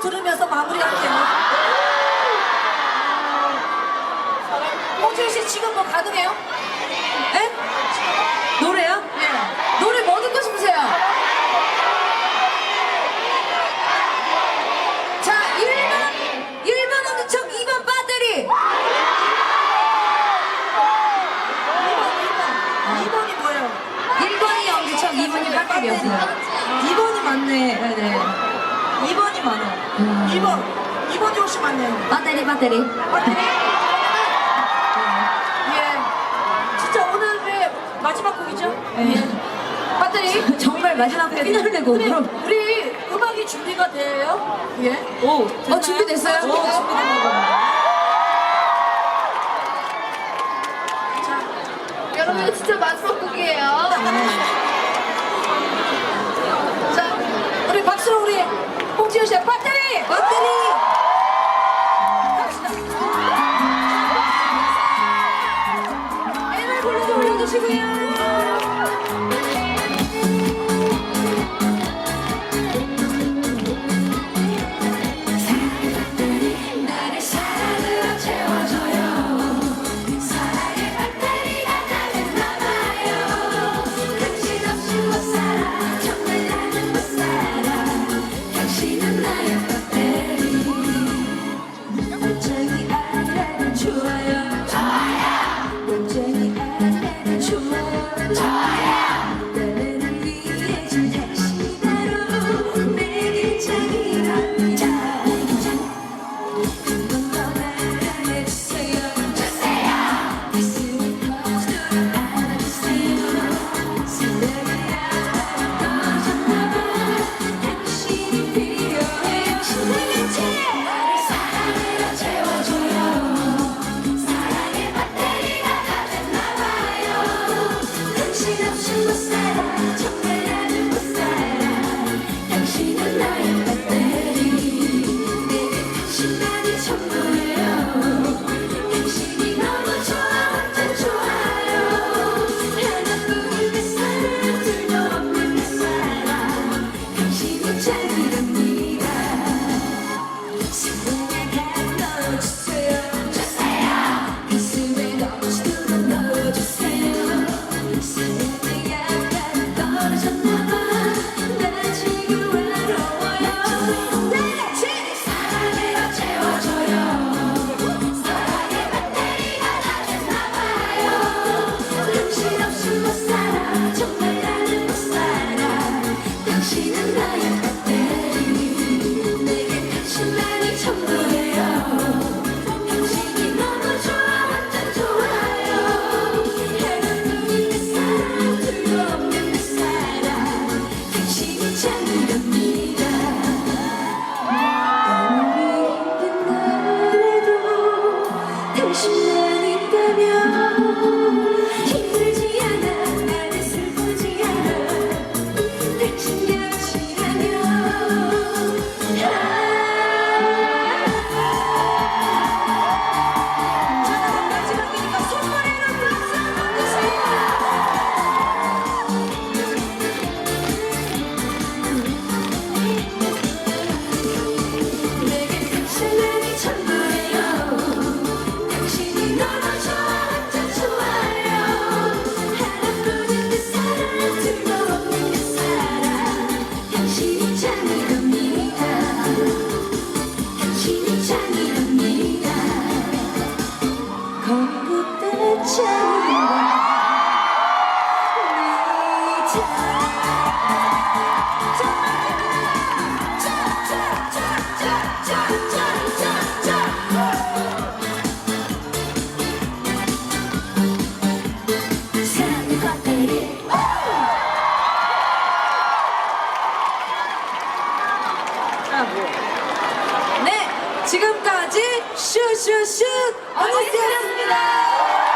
들으면서 마무리할게요. 홍준씨 지금 뭐 가능해요? 네? 노래요? 네. 노래 뭐 듣고 싶으세요? 자, 1번, 1번 홍지척, 2번 빠들이. 2번이 뭐예요? 1번이 영지척, 2번이 2번이 맞네. 네네. 2번이 많아. 2번 2번이 훨씬 많네요? 배터리 배터리. 어때? 예. 예. 진짜 오늘의 마지막 곡이죠? 네. 예. 배터리? 정말 마지막 때 피날레고 우리, 우리 음악이 준비가 돼요? 예오어 준비됐어요? 오, 준비됐나 봐. 여러분 진짜 마지막 곡이에요. 네. 주시고요. 진짜 겁 붙들었잖아 지금까지 슛슛슛 어니스였습니다.